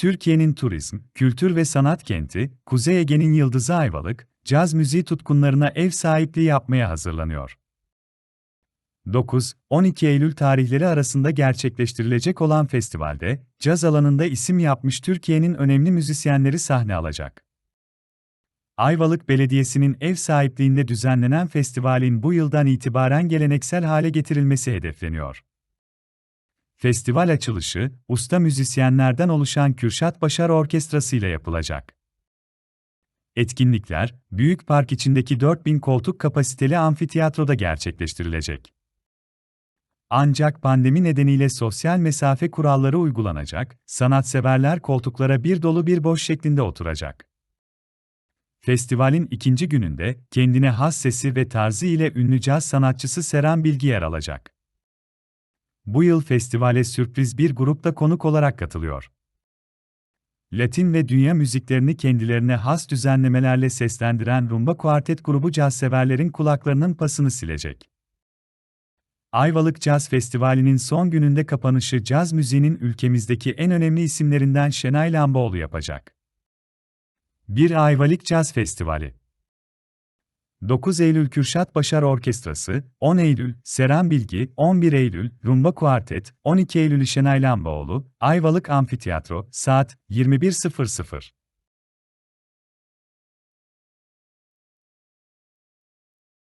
Türkiye'nin turizm, kültür ve sanat kenti, Kuzey Ege'nin yıldızı Ayvalık, caz müziği tutkunlarına ev sahipliği yapmaya hazırlanıyor. 9-12 Eylül tarihleri arasında gerçekleştirilecek olan festivalde, caz alanında isim yapmış Türkiye'nin önemli müzisyenleri sahne alacak. Ayvalık Belediyesi'nin ev sahipliğinde düzenlenen festivalin bu yıldan itibaren geleneksel hale getirilmesi hedefleniyor. Festival açılışı, usta müzisyenlerden oluşan Kürşat Başar Orkestrası ile yapılacak. Etkinlikler, Büyük Park içindeki 4000 koltuk kapasiteli amfiteyatroda gerçekleştirilecek. Ancak pandemi nedeniyle sosyal mesafe kuralları uygulanacak, sanatseverler koltuklara bir dolu bir boş şeklinde oturacak. Festivalin ikinci gününde, kendine has sesi ve tarzı ile ünlü caz sanatçısı Seren Bilgi yer alacak. Bu yıl festivale sürpriz bir grupta konuk olarak katılıyor. Latin ve dünya müziklerini kendilerine has düzenlemelerle seslendiren Rumba Kuartet grubu caz severlerin kulaklarının pasını silecek. Ayvalık Caz Festivali'nin son gününde kapanışı caz müziğinin ülkemizdeki en önemli isimlerinden Şenay Lamboğlu yapacak. Bir Ayvalık Caz Festivali 9 Eylül Kürşat Başar Orkestrası, 10 Eylül Seren Bilgi, 11 Eylül Rumba Kuartet, 12 Eylül Şenay Lamboğlu, Ayvalık Amfiteyatro, saat 21.00.